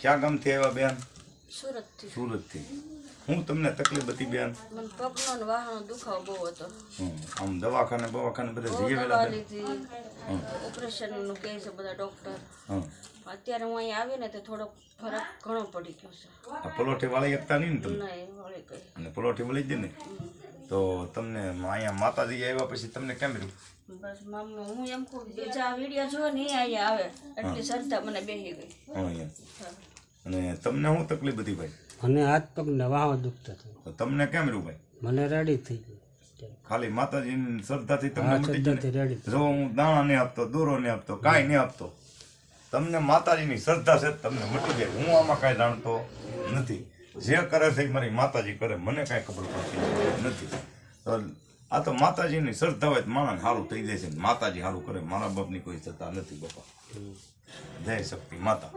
ક્યાં ગામથી આવ્યા બેન? સુરતથી. સુરતથી. હું તમને તકલીફ હતી બેન? મને પગનો ને વાહનો દુખાવો બહુ હતો. આમ દવાખાને બવાખાને બધા જઈએ વેલા બેન લીધી. ઓપરેશનનું કહે છે બધા ડૉક્ટર. અત્યારે હું અહીંયા આવીને તો થોડોક ફરક ઘણો પડી ગયો છે. પલોઠી વાળી એકતા નહીં ને તમે અને પલોઠી વળી જ ને? તો તમને અહીંયા માતાજી આવ્યા પછી તમને કેમ રહ્યું? બસ મામા હું એમ કહું બીજા વીડિયો જો ને અહીંયા આવે. એટલી શ્રદ્ધા મને બેસી ગઈ. અને તમને શું તકલીફ હતી ભાઈ? મને હાથ પગ નવા દુખતા હતા. તો તમને કેમ રહ્યું ભાઈ? મને રેડી થઈ ખાલી માતાજીની શ્રદ્ધાથી તમને મટી ગયું ને? શ્રદ્ધાથી રેડી જો હું દાણા નહીં આપતો દોરો નહીં આપતો કાંઈ નહીં આપતો તમને માતાજીની શ્રદ્ધા છે તમને મટી જાય. હું આમાં કાંઈ જાણતો નથી. જે કરે છે મારી માતાજી કરે. મને કાંઈ ખબર પડતી નથી. તો આ તો માતાજીની શ્રદ્ધા હોય તો માણસ સારું થઈ જાય છે માતાજી સારું કરે. મારા બાપની કોઈ થતા નથી બાપા. જય શક્તિ માતા.